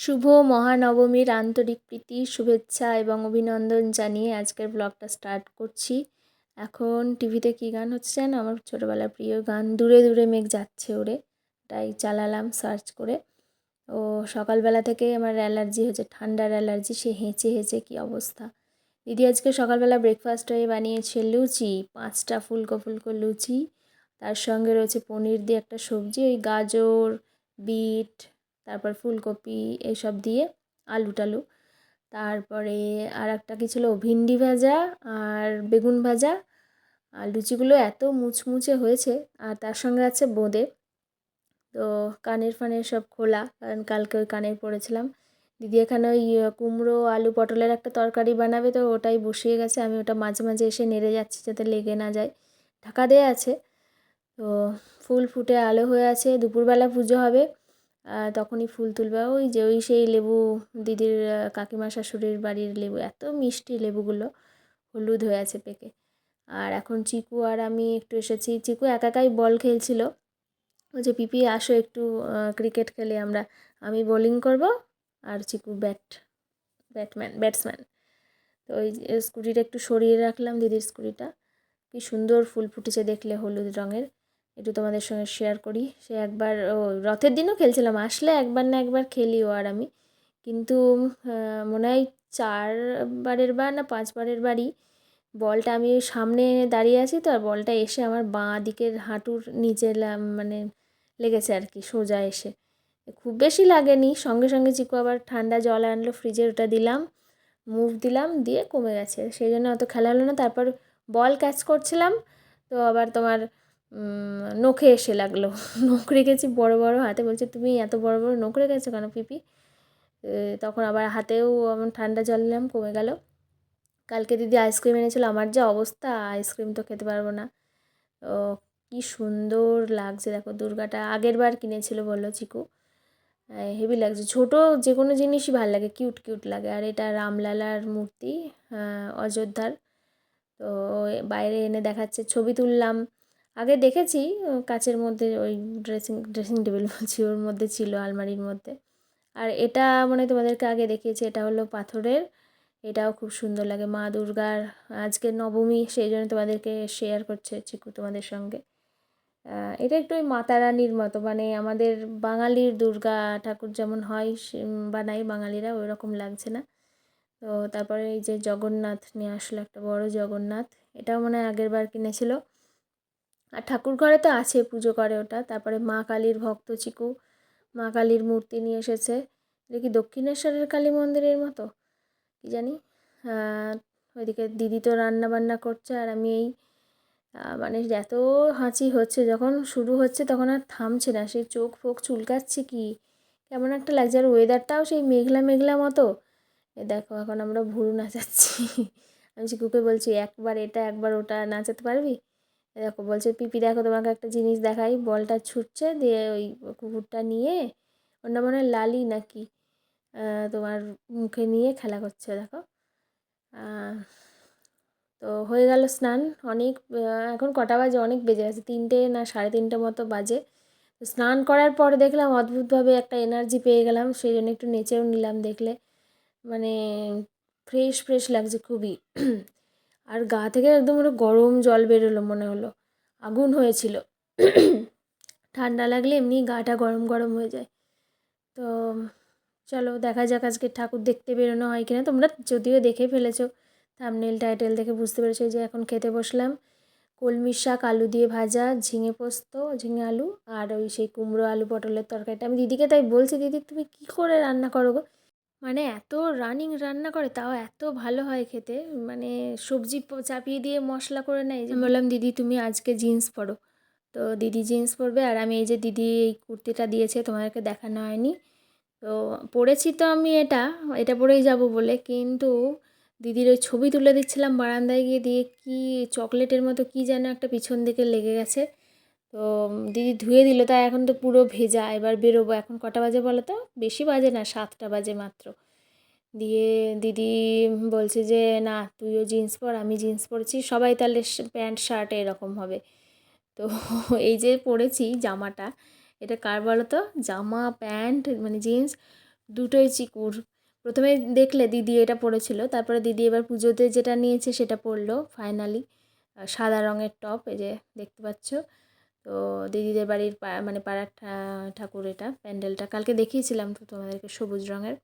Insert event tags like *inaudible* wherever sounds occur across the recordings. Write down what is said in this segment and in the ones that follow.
শুভ মহানবমীর আন্তরিক প্রীতি, শুভেচ্ছা এবং অভিনন্দন জানিয়ে আজকের ব্লগটা স্টার্ট করছি। এখন টিভিতে কী গান হচ্ছে জানো আমার ছোটোবেলার প্রিয় গান, দূরে দূরে মেঘ যাচ্ছে ওরে, তাই চালালাম সার্চ করে। ও সকালবেলা থেকে আমার অ্যালার্জি হচ্ছে ঠান্ডার অ্যালার্জি সে হেঁচে হেঁচে কী অবস্থা। দিদি আজকে সকালবেলা ব্রেকফাস্ট হয়ে বানিয়েছে লুচি, পাঁচটা ফুলকো ফুলকো লুচি, তার সঙ্গে রয়েছে পনির দিয়ে একটা সবজি, ওই গাজর, বিট তারপর ফুলকপি এইসব দিয়ে আলু টালু। তারপরে আর একটা কি ছিল? ভিন্ডি ভাজা আর বেগুন ভাজা। আর লুচিগুলো এত মুচমুচে হয়েছে আর তার সঙ্গে আছে বোঁদে। তো কানের ফানের সব খোলা, কারণ কালকে ওই কানের পড়েছিলাম দিদি এখানে ওই কুমড়ো, আলু, পটলের একটা তরকারি বানাবে, তো ওটাই বসিয়ে গেছে। আমি ওটা মাঝে মাঝে এসে নেড়ে যাচ্ছি যাতে লেগে না যায়। ঢাকা দেওয়া আছে। তো ফুল ফুটে আলো হয়ে আছে। দুপুরবেলা পুজো হবে। তখনই ফুল তুলবে। ওই যে, ওই সেই লেবু দিদির কাকিমা শাশুড়ির বাড়ির লেবু, এত মিষ্টি লেবুগুলো হলুদ হয়ে আছে পেকে। আর এখন চিকু আর আমি একটু এসেছি। চিকু একা একাই বল খেলছিল। ওই যে, পিপি, আসো একটু ক্রিকেট খেলে আমরা। আমি বোলিং করব আর চিকু ব্যাট, ব্যাটম্যান, ব্যাটসম্যান। তো ওই স্কুটিটা একটু সরিয়ে রাখলাম দিদির স্কুটিটা। কি সুন্দর ফুল ফুটেছে দেখলে হলুদ রঙের। একটু তোমাদের সঙ্গে শেয়ার করি। সে একবার, ও রথের দিনও খেলছিলাম, আসলে একবার না একবার খেলিও আর আমি। কিন্তু মনে হয় চারবারের বার না পাঁচবারের বারই বলটা আমি সামনে দাঁড়িয়ে আছি তো, আর বলটা এসে আমার বাঁ দিকের হাঁটুর নিচে মানে লেগেছে আর কি, সোজা এসে। খুব বেশি লাগেনি, সঙ্গে সঙ্গে চিকু আবার ঠান্ডা জল আনলো ফ্রিজে ওটা দিলাম, মুভ দিলাম, দিয়ে কমে গেছে। সেই জন্য অত খেলা হলো না। তারপর বল ক্যাচ করছিলাম, তো আবার তোমার নখে এসে লাগল। *laughs* নখ রেখেছি বড় বড় হাতে। বলছে, তুমি এত বড় বড় নখ রেখেছো কেন পিপি? তখন আবার হাতেও আমার ঠান্ডা জল নিলাম, কমে গেল। কালকে দিদি আইসক্রিম এনেছিল। আমার যা অবস্থা, আইসক্রিম তো খেতে পারব না। ও, কী সুন্দর লাগছে। দেখো, দুর্গাটা আগের বার কিনেছিল, বলল চিকু। হেভি লাগছে। ছোটো যে কোনো জিনিসই ভালো লাগে, কিউট কিউট লাগে। আর এটা রামলালার মূর্তি অযোধ্যার। তো বাইরে এনে দেখাচ্ছে, ছবি তুললাম। আগে দেখেছি কাচের মধ্যে ওই ড্রেসিং ড্রেসিং টেবিল বলছি ওর মধ্যে ছিল, আলমারির মধ্যে। আর এটা মানে তোমাদেরকে আগে দেখিয়েছি, এটা হলো পাথরের। এটাও খুব সুন্দর লাগে, মা দুর্গার আজকে নবমী, সেই জন্য তোমাদেরকে শেয়ার করছে চিকু তোমাদের সঙ্গে। এটা একটু ওই মাতা রানীর মতো মানে আমাদের বাঙালির দুর্গা ঠাকুর যেমন হয় বানাই বাঙালিরা ওই রকম লাগছে না। তো তারপরে এই যে জগন্নাথ নিয়ে আসলো একটা বড় জগন্নাথ, এটাও মনে আগের বার কিনেছিল। আর ঠাকুর ঘরে তো আছে পুজো করে ওটা। তারপরে মা কালীর ভক্ত চিকু, মা কালীর মূর্তি নিয়ে এসেছে। এটা কি দক্ষিণেশ্বরের কালী মন্দিরের মতো? কি জানি? ওইদিকে দিদি তো রান্না বান্না করছে আর আমি এই মানে এত হাঁচি হচ্ছে, যখন শুরু হচ্ছে তখন আর থামছে না। সেই চোখ ফোক চুলকাচ্ছে কি? কেমন একটা লাগছে। আর ওয়েদারটাও সেই মেঘলা মেঘলা মতো। এ দেখো, এখন আমরা ভুরু নাচাচ্ছি। আমি চিকুকে বলছি, একবার এটা, একবার ওটা নাচাতে পারবি? দেখো, বলছে, পিপি, দেখো, তোমাকে একটা জিনিস দেখাই। বলটা ছুটছে, দিয়ে ওই কুকুরটা নিয়ে ওটা মনে হয় লালি নাকি তোমার মুখে নিয়ে খেলা করছে, দেখো। তো হয়ে গেল স্নান, অনেক এখন কটা বাজে? অনেক বেজে গেছে, তিনটে না সাড়ে তিনটে মতো বাজে। স্নান করার পর দেখলাম অদ্ভুতভাবে একটা এনার্জি পেয়ে গেলাম, সেই জন্য একটু নেচেও নিলাম দেখলে। মানে ফ্রেশ ফ্রেশ লাগছে খুবই। আর গা থেকে একদম ওটা গরম জল বেরোলো মনে হলো। আগুন হয়েছিল। ঠান্ডা লাগলে এমনি গাটা গরম গরম হয়ে যায়। তো চলো দেখা যাক আজকে ঠাকুর দেখতে বেরোনো হয় কিনা। তোমরা যদিও দেখে ফেলেছো থামনেল টাইটেল দেখে বুঝতে পেরেছ যে এখন খেতে বসলাম। কলমির শাক, আলু দিয়ে ভাজা, ঝিঙে পোস্ত, ঝিঙে আলু আর ওই সেই কুমড়ো আলু পটলের তরকারিটা। আমি দিদিকে তাই বলছি, দিদি, তুমি কী করে রান্না করো গো? মানে এত রানিং রান্না করে, তাও এত ভালো হয় খেতে। মানে সবজি চাপিয়ে দিয়ে মশলা করে নেয়। যে বললাম, দিদি, তুমি আজকে জিন্স পরো। তো দিদি জিন্স পরবে, আর আমি এই যে দিদি এই কুর্তিটা দিয়েছে, তোমাদেরকে দেখানো হয়নি। তো পরেছি তো আমি এটা এটা পরেই যাব বলে। কিন্তু দিদির ওই ছবি তুলে দিচ্ছিলাম বারান্দায় গিয়ে, দিয়ে কি চকলেটের মতো কি যেন একটা পিছন দিকে লেগে গেছে। তো দিদি ধুয়ে দিল তাই এখন তো পুরো ভেজা, এবার বেরোবো। এখন কটা বাজে বলো তো? বেশি বাজে না, সাতটা বাজে মাত্র। দিয়ে দিদি বলছে যে, না, তুইও জিন্স পর, আমি জিন্স পরেছি। সবাই তাহলে প্যান্ট, শার্ট এরকম হবে। তো *laughs* এই যে পরেছি জামাটা, এটা কার বলো তো? জামা, প্যান্ট মানে জিন্স, দুটোই চিকুর। প্রথমে দেখলে দিদি এটা পরেছিল, তারপরে দিদি এবার পুজোতে যেটা নিয়েছে সেটা পরলো, ফাইনালি। সাদা রঙের টপ, এই যে দেখতে পাচ্ছ। তো দিদিদের বাড়ির মানে পাড়ার ঠাকুর এটা, প্যান্ডেলটা। কালকে দেখিয়েছিলাম তো তোমাদেরকে সবুজ রঙের।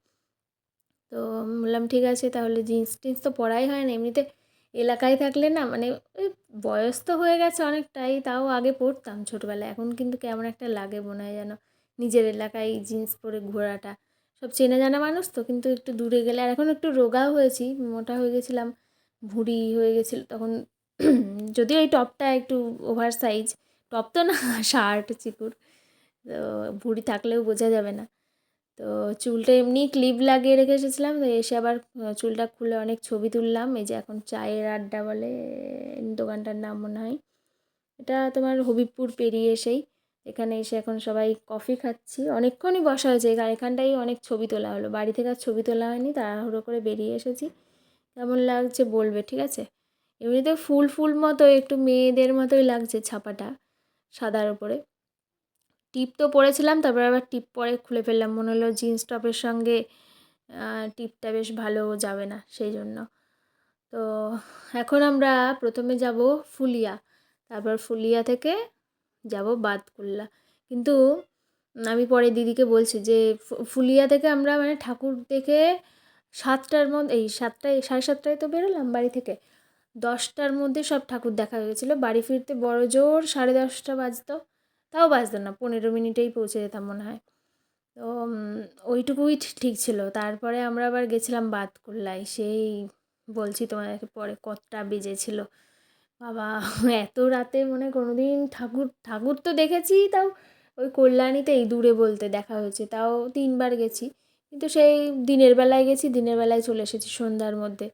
তো বললাম, ঠিক আছে, তাহলে জিন্স টিন্স তো পরাই হয় না। এমনিতে এলাকায় থাকলে না মানে ওই বয়স তো হয়ে গেছে অনেকটাই, তাও আগে পরতাম ছোটোবেলায়। এখন কিন্তু কেমন একটা লাগে মনে হয় যেন নিজের এলাকায় জিন্স পরে ঘোরাটা। সব চেনা জানা মানুষ তো, কিন্তু একটু দূরে গেলে, আর এখন একটু রোগাও হয়েছি। মোটা হয়ে গেছিলাম, ভুঁড়ি হয়ে গেছিল, তখন *clears throat* যদিও এই টপটা একটু ওভার সাইজ টপ তো না, শার্ট, চিকুর। তো ভুঁড়ি থাকলেও বোঝা যাবে না। তো চুলটা এমনি ক্লিপ লাগিয়ে রেখে এসেছিলাম, তো এসে আবার চুলটা খুলে অনেক ছবি তুললাম। এই যে এখন চায়ের আড্ডা বলে দোকানটার নাম মনে হয়। এটা তোমার হবিবপুর পেরিয়ে এসেই, এখানে এসে এখন সবাই কফি খাচ্ছি। অনেকক্ষণই বসা হয়েছে এখা- এখানটাই অনেক ছবি তোলা হলো। বাড়ি থেকে আর ছবি তোলা হয়নি, তাড়াহুড়ো করে বেরিয়ে এসেছি। কেমন লাগছে বলবে, ঠিক আছে? এমনিতে ফুল ফুল মতো, একটু মেয়েদের মতোই লাগছে ছাপাটা। সাদার উপরে। টিপ তো পরেছিলাম, তারপর আবার টিপ পরে খুলে ফেললাম। মনে হলো জিন্স টপের সঙ্গে টিপটা বেশ ভালো যাবে না, সেই জন্য। তো এখন আমরা প্রথমে যাব ফুলিয়া, তারপর ফুলিয়া থেকে যাব বাদকুল্লা কিন্তু আমি পরে দিদিকে বলছি যে ফুলিয়া থেকে আমরা মানে ঠাকুর দেখে সাতটার মধ্যে, এই সাতটায়, সাড়ে সাতটায় তো বেরোলাম বাড়ি থেকে। দশটার মধ্যে সব ঠাকুর দেখা হয়ে গেছিল। বাড়ি ফিরতে বড় জোর, সাড়ে দশটা বাজতো। তাও বাজতো না, পনেরো মিনিটেই পৌঁছে যেতাম মনে হয়। তো ওইটুকুই ঠিক ছিল। তারপরে আমরা আবার গেছিলাম বাতকুল্লায়। সেই বলছি তোমাদেরকে, পরে কতটা বেজেছিল। বাবা, এত রাতে মনে কোনো দিন ঠাকুর ঠাকুর তো দেখেছি, তাও ওই কল্যাণীতে এই দূরে বলতে দেখা হয়েছে। তাও তিনবার গেছি। কিন্তু সেই দিনের বেলায় গেছি, দিনের বেলায় চলে এসেছি সন্ধ্যার মধ্যে।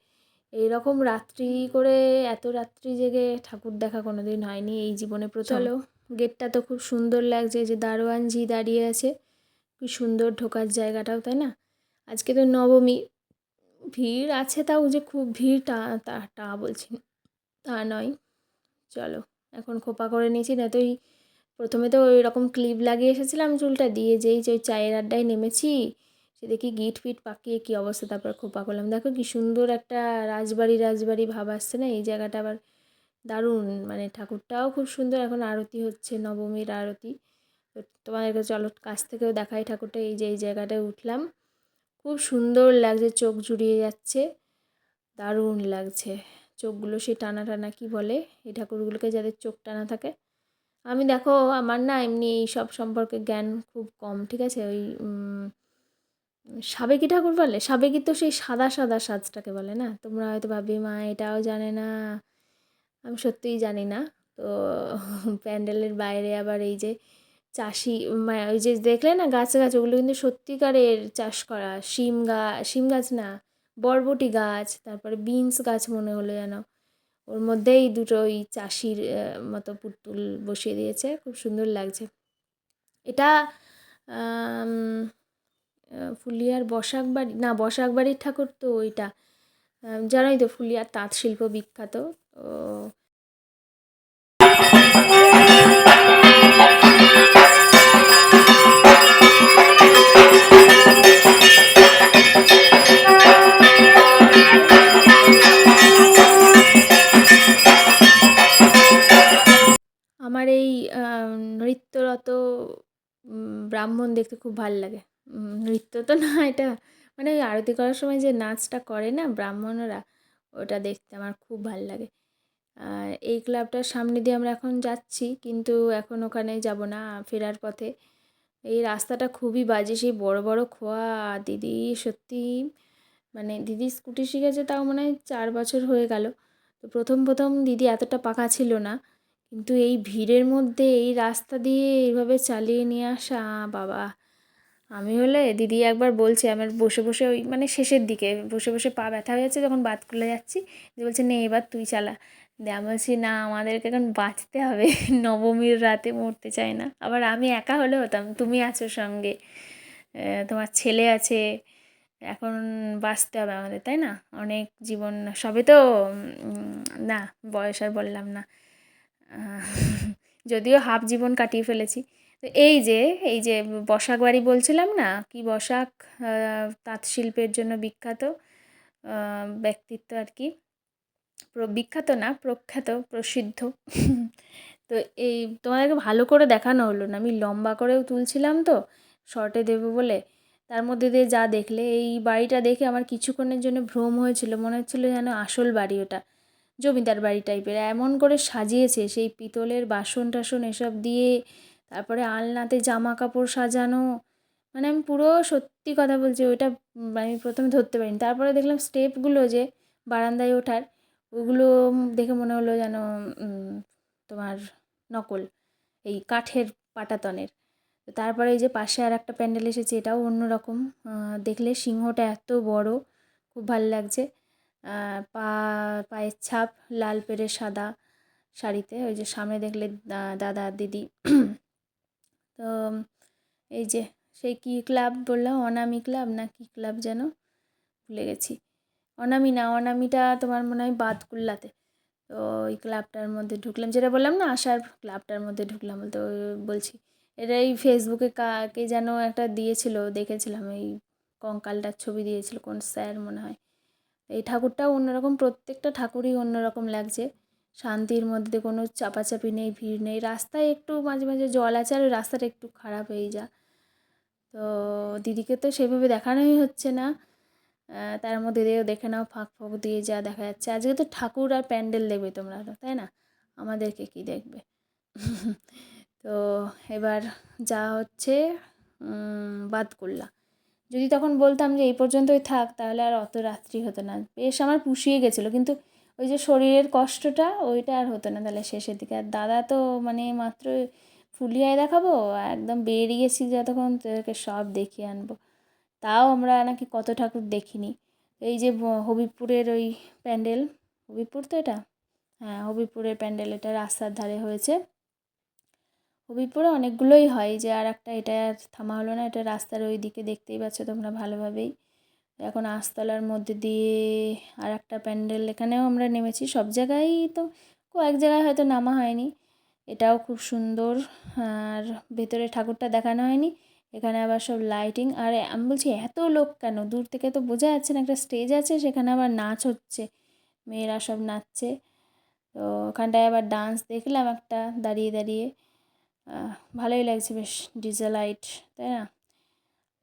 এই রকম রাত্রি করে এত রাত্রি জেগে ঠাকুর দেখা কোনো দিন হয়নি এই জীবনে প্রথম। চলো। গেটটা তো খুব সুন্দর লাগছে যে দারোয়ান জি দাঁড়িয়ে আছে। কি সুন্দর ঢোকার জায়গাটাও তাই না? আজকে তো নবমী। ভিড় আছে তাও যে খুব ভিড় তা তা তা বলছি তা নয়। চলো এখন খোপা করে নিয়েছি। না তো ওই প্রথমে তো ওই রকম ক্লিপ লাগিয়ে এসেছিলাম চুলটা দিয়ে যেই যে ওই চায়ের আড্ডায় নেমেছি সে দেখি গিট ফিট পাকিয়ে কী অবস্থা, তারপর খোপা করলাম। দেখো কি সুন্দর একটা রাজবাড়ি রাজবাড়ি ভাব আসছে না? এই জায়গাটা আবার দারুণ। মানে ঠাকুরটাও খুব সুন্দর। এখন আরতি হচ্ছে, নবমীর আরতি। তো তোমাদেরকে চলো, কাছ থেকেও দেখাই ঠাকুরটা। এই যে, এই জায়গাটায় উঠলাম। খুব সুন্দর লাগছে, চোখ জুড়িয়ে যাচ্ছে। দারুণ লাগছে। চোখগুলো সেই টানা টানা কি বলে? এই ঠাকুরগুলোকে যাদের চোখ টানা থাকে। আমি দেখো, আমার না এমনি এই সব সম্পর্কে জ্ঞান খুব কম, ঠিক আছে? ওই সাবেকি ঠাকুর বলে? সাবেকি তো সেই সাদা সাদা সাজটাকে বলে না? তোমরা হয়তো ভাবি মা, এটাও জানে না। আমি সত্যিই জানি না। তো প্যান্ডেলের বাইরে আবার এই যে চাষি মা- ওই যে দেখলে না গাছে গাছ, ওগুলো কিন্তু সত্যিকারের চাষ করা। শিম গাছ শিম গাছ না, বরবটি গাছ, তারপরে বিনস গাছ মনে হলো যেন। ওর মধ্যেই দুটো ওই চাষির মতো পুতুল বসিয়ে দিয়েছে। খুব সুন্দর লাগছে। এটা ফুলিয়ার বসাক বাড়ি না, বসাক বাড়ির ঠাকুর তো ওইটা। জানোই তো ফুলিয়ার তাঁত শিল্প বিখ্যাত। আমার এই নৃত্যরত ব্রাহ্মণ দেখতে খুব ভালো লাগে। নৃত্য তো না, এটা মানে ওই আরতি করার সময় যে নাচটা করে না ব্রাহ্মণরা, ওটা দেখতে আমার খুব ভালো লাগে। আর এই ক্লাবটার সামনে দিয়ে আমরা এখন যাচ্ছি, কিন্তু এখন ওখানে যাব না ফেরার পথে। এই রাস্তাটা খুবই বাজে, সেই বড় বড় খোয়া। দিদি সত্যি মানে দিদি স্কুটি শিখেছে, তাও মনে হয় চার বছর হয়ে গেল। তো প্রথম প্রথম দিদি এতটা পাকা ছিল না, কিন্তু এই ভিড়ের মধ্যে এই রাস্তা দিয়ে এইভাবে চালিয়ে নিয়ে আসা, বাবা। আমি হলে দিদি একবার বলছে আমার বসে বসে ওই মানে শেষের দিকে, বসে বসে পা ব্যথা হয়ে যাচ্ছে যখন বাদ খুলে যাচ্ছি দিয়ে বলছে, নে এবার তুই চালা। দিয়ে আমি বলছি, না, আমাদেরকে এখন বাঁচতে হবে, নবমীর রাতে মরতে চাই না। আবার আমি একা হলে হতাম, তুমি আছো সঙ্গে তোমার ছেলে আছে, এখন বাঁচতে হবে আমাদের, তাই না? অনেক জীবন, সবে তো না, বয়স আর বললাম না। যদিও হাফ জীবন কাটিয়ে ফেলেছি। তো এই যে এই যে বসাক বাড়ি বলছিলাম না? কি বসাক? তাঁত শিল্পের জন্য বিখ্যাত ব্যক্তিত্ব আর কি। বিখ্যাত না, প্রখ্যাত, প্রসিদ্ধ। তো এই তোমাদেরকে ভালো করে দেখানো হলো না। আমি লম্বা করেও তুলছিলাম তো, শর্টে দেবো বলে। তার মধ্যে দিয়ে যা দেখলে, এই বাড়িটা দেখে আমার কিছুক্ষণের জন্য ভ্রম হয়েছিল। মনে হচ্ছিল যেন আসল বাড়ি ওটা। জমিদার বাড়ি টাইপের এমন করে সাজিয়েছে সেই পিতলের বাসন টাসন এসব দিয়ে তারপরে আলনাতে জামা কাপড় সাজানো মানে আমি পুরো সত্যি কথা বলছি, ওইটা আমি প্রথমে ধরতে পারিনি। তারপরে দেখলাম স্টেপগুলো যে বারান্দায় ওঠার, ওগুলো দেখে মনে হলো যেন তোমার নকল, এই কাঠের পাটাতনের। তারপরে এই যে পাশে আর একটা প্যান্ডেল এসেছে, এটাও অন্যরকম। দেখলে সিংহটা এত বড়, খুব ভালো লাগছে। পা, পায়ের ছাপ, লাল পেরে সাদা শাড়িতে, ওই যে সামনে দেখলে দাদা, দিদি তো, এই যে, সেই কী ক্লাব বললাম অনামি ক্লাব না কী ক্লাব যেন? ভুলে গেছি। অনামি না, অনামিটা তোমার মনে হয় বাদকুল্লাতে তো ওই ক্লাবটার মধ্যে ঢুকলাম। যেটা বললাম না আসার ক্লাবটার মধ্যে ঢুকলাম তো বলছি। এটা এই ফেসবুকে কাকে যেন একটা দিয়েছিল, দেখেছিলাম এই কঙ্কালটার ছবি দিয়েছিল, কোন স্যার মনে হয়। এই ঠাকুরটাও অন্যরকম, প্রত্যেকটা ঠাকুরই অন্যরকম লাগছে। শান্তির মধ্যে কোনো চাপাচাপি নেই, ভিড় নেই। রাস্তায় একটু মাঝে মাঝে জল আছে আর রাস্তাটা একটু খারাপ হয়ে যা তো দিদিকে তো সেভাবে দেখানোই হচ্ছে না। তার মধ্যে দিয়েও দেখে নাও, ফাঁক ফাঁক দিয়ে যা দেখা যাচ্ছে। আজকে তো ঠাকুর আর প্যান্ডেল দেখবে তোমরা তো, তাই না? আমাদেরকে কি দেখবে? *laughs* তো এবার যা হচ্ছে বাদ করলা যদি তখন বলতাম যে এই পর্যন্তই থাক, তাহলে আর অত রাত্রি হতো না। বেশ, আমার পুষিয়ে গেছিল, কিন্তু ওই যে শরীরের কষ্টটা ওইটা আর হতো না। তাহলে শেষের দিকে আর দাদা তো মানে মাত্র ফুলিয়ায় দেখাবো, একদম বেরিয়েছি যতক্ষণ তোদেরকে সব দেখিয়ে আনব। তাও আমরা নাকি কত ঠাকুর দেখিনি। এই যে হবিপুরের ওই প্যান্ডেল, হবিপুর তো এটা? হ্যাঁ হবিপুরের প্যান্ডেল, এটা রাস্তার ধারে হয়েছে। হবিপুরে অনেকগুলোই হয়, যে আর একটা এটা আর থামা হলো না, এটা রাস্তার ওই দিকে দেখতেই পাচ্ছ তোমরা ভালোভাবেই। এখন আস্তলার মধ্যে দিয়ে আর একটা প্যান্ডেল, এখানেও আমরা নেমেছি। সব জায়গায় তো কয়েক জায়গায় হয়তো নামা হয়নি। এটাও খুব সুন্দর। আর ভেতরে ঠাকুরটা দেখানো হয়নি। এখানে আবার সব লাইটিং আর আমি বলছি, এত লোক কেন? দূর থেকে তো বোঝা যাচ্ছে না, একটা স্টেজ আছে, সেখানে আবার নাচ হচ্ছে। মেয়েরা সব নাচছে। তো ওখানটায় আবার ডান্স দেখলাম একটা, দাঁড়িয়ে দাঁড়িয়ে। ভালোই লাগছে বেশ ডিজে লাইট তাই না?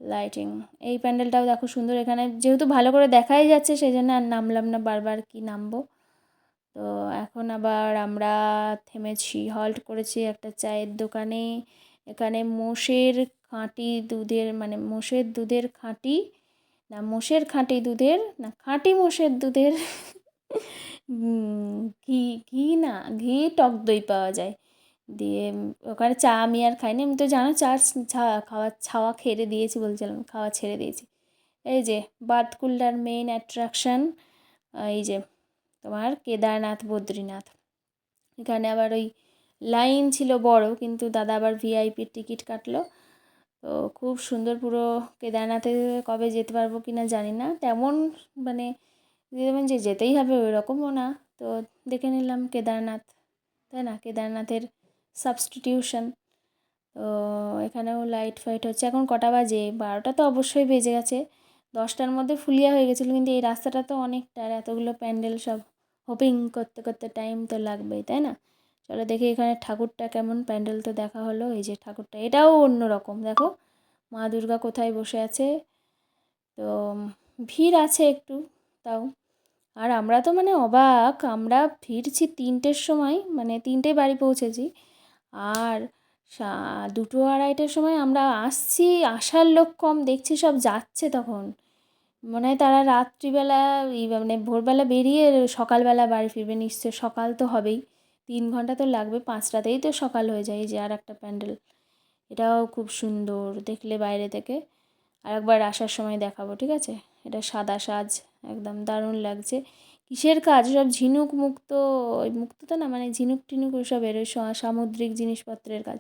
লাইটিং এই প্যান্ডেলটাও দেখো সুন্দর এখানে। যেহেতু ভালো করে দেখাই যাচ্ছে সেই জন্য আর নামলাম না, বারবার কি নামবো। তো এখন আবার আমরা থেমেছি হল্ট করেছি একটা চায়ের দোকানে। এখানে মোষের খাঁটি দুধের মানে মোষের দুধের খাঁটি না, মোষের খাঁটি দুধের না, খাঁটি মোষের দুধের ঘি ঘি না, ঘি টক দই পাওয়া যায়। দিয়ে ওখানে চা আমি আর খাইনি। আমি তো জানো চা খাওয়া, ছাওয়া খেয়ে দিয়েছি বলছিলাম, খাওয়া ছেড়ে দিয়েছি। এই যে বাতকুল্লার মেইন অ্যাট্রাকশান এই যে তোমার কেদারনাথ, বদ্রীনাথ। এখানে আবার ওই লাইন ছিল বড়, কিন্তু দাদা আবার ভিআইপির টিকিট কাটলো। তো খুব সুন্দর পুরো কেদারনাথে কবে যেতে পারব কি না জানি না। তেমন মানে যেমন যে যেতেই হবে ওই রকমও না। তো দেখে নিলাম কেদারনাথ, তাই না? কেদারনাথের সাবস্টিটিউশন তো এখানেও লাইট ফাইট হচ্ছে। এখন কটা বাজে? বারোটা তো অবশ্যই বেজে গেছে। দশটার মধ্যে ফুলিয়া হয়ে গেছিল, কিন্তু এই রাস্তাটা তো অনেকটা আর এতগুলো প্যান্ডেল সব হোপিং করতে করতে টাইম তো লাগবেই, তাই না? চলো দেখি এখানে ঠাকুরটা কেমন। প্যান্ডেল তো দেখা হলো, এই যে ঠাকুরটা। এটাও অন্য রকম, দেখো। মা দুর্গা কোথায় বসে আছে? তো ভিড় আছে একটু, তাও। আর আমরা তো মানে অবাক, আমরা ফিরছি তিনটের সময় মানে তিনটে বাড়ি পৌঁছেছি। আর দুটো আড়াইটের সময় আমরা আসছি, আসার লোক কম, দেখছি সব যাচ্ছে তখন। মনে হয় তারা রাত্রিবেলা মানে ভোরবেলা বেরিয়ে সকালবেলা বাড়ি ফিরবে নিশ্চয় সকাল তো হবেই। তিন ঘণ্টা তো লাগবে, পাঁচটাতেই তো সকাল হয়ে যায় যে আর একটা প্যান্ডেল। এটাও খুব সুন্দর, দেখলে বাইরে থেকে। আর একবার আসার সময় দেখাবো, ঠিক আছে? এটা সাদা সাজ, একদম দারুণ লাগছে। কিসের কাজ? সব ঝিনুক মুক্ত, ওই মুক্ত তো না? মানে ঝিনুক টিনুক ওসবের ওই সা- সামুদ্রিক জিনিসপত্রের কাজ।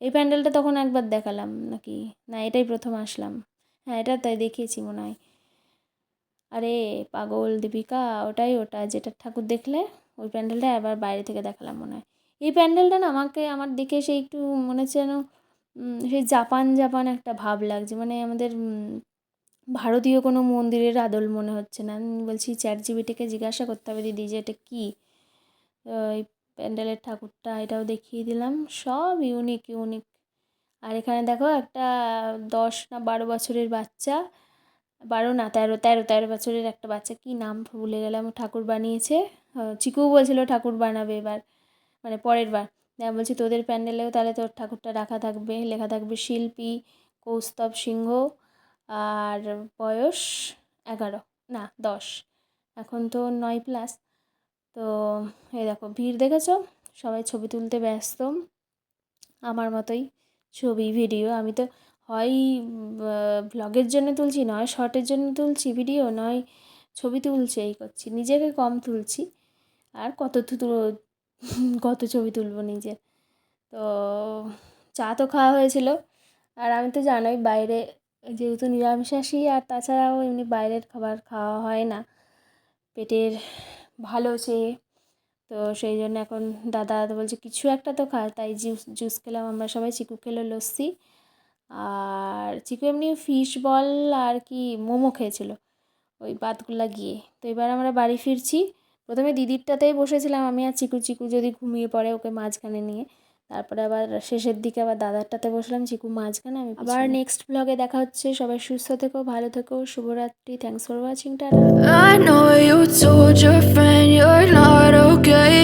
এই প্যান্ডেলটা তখন একবার দেখালাম নাকি? না, এটাই প্রথম আসলাম। হ্যাঁ এটা তাই দেখিয়েছি মনে হয়। আরে, পাগল দীপিকা, ওটাই ওটা, যেটা ঠাকুর দেখলে ওই প্যান্ডেলটা আবার বাইরে থেকে দেখালাম মনে হয়। এই প্যান্ডেলটা না, আমাকে, আমার দেখে সেই একটু মনে হচ্ছে যেন সেই জাপান জাপান একটা ভাব লাগছে। মানে আমাদের ভারতীয় কোনো মন্দিরের আদল মনে হচ্ছে না। আমি বলছি চ্যাট জিবিটিকে জিজ্ঞাসা করতে হবে, দিদি, যে এটা কী? এই প্যান্ডেলের ঠাকুরটা এটাও দেখিয়ে দিলাম। সব ইউনিক ইউনিক আর এখানে দেখো, একটা দশ না বারো বছরের বাচ্চা। বারো না, তেরো তেরো তেরো বছরের একটা বাচ্চা। কী নাম ভুলে গেলাম ঠাকুর বানিয়েছে। চিকুও বলছিল ঠাকুর বানাবে এবার মানে পরের বার। আমি বলছি, তোদের প্যান্ডেলেও তাহলে তোর ঠাকুরটা রাখা থাকবে, লেখা থাকবে শিল্পী কৌস্তব সিংহ। আর বয়স এগারো, না দশ। এখন তো নয় প্লাস তো এই দেখো, ভিড় দেখেছ? সবাই ছবি তুলতে ব্যস্ত। আমার মতোই ছবি, ভিডিও। আমি তো হয় ব্লগের জন্য তুলছি, নয় শর্টের জন্য তুলছি ভিডিও নয় ছবি তুলছি, এই করছি। নিজেকে কম তুলছি। আর কত কত ছবি তুলবো নিজে? তো চা তো খাওয়া হয়েছিল। আর আমি তো জানোই, বাইরে যেহেতু নিরামিষাশী আর তাছাড়াও এমনি বাইরের খাবার খাওয়া হয় না। পেটের ভালো চেয়ে তো সেই জন্য এখন দাদা বলছে কিছু একটা তো খা, তাই জুস জুস খেলাম আমরা সবাই, চিকু খেলো লস্যি। আর চিকু এমনি ফিশ বল আর কি মোমো খেয়েছিল ওই বাতগুলা গিয়ে। তো এবার আমরা বাড়ি ফিরছি। প্রথমে দিদিরটাতেই বসেছিলাম আমি আর চিকু চিকু যদি ঘুমিয়ে পড়ে ওকে মাঝখানে নিয়ে। তারপরে আবার শেষের দিকে আবার দাদারটাতে বসলাম চিকু মাঝখানে আমি আবার নেক্সট ব্লগে দেখা হচ্ছে সবাই সুস্থ থেকো ভালো থেকো শুভরাত্রি thanks for watching tata I know you told your friend you're not okay.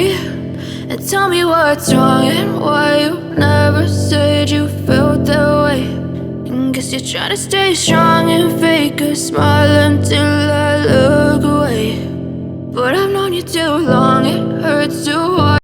And tell me what's wrong and why you never said you felt that way. And guess you're trying to stay strong and fake a smile until I look away. But I've known you too long, it hurts to watch.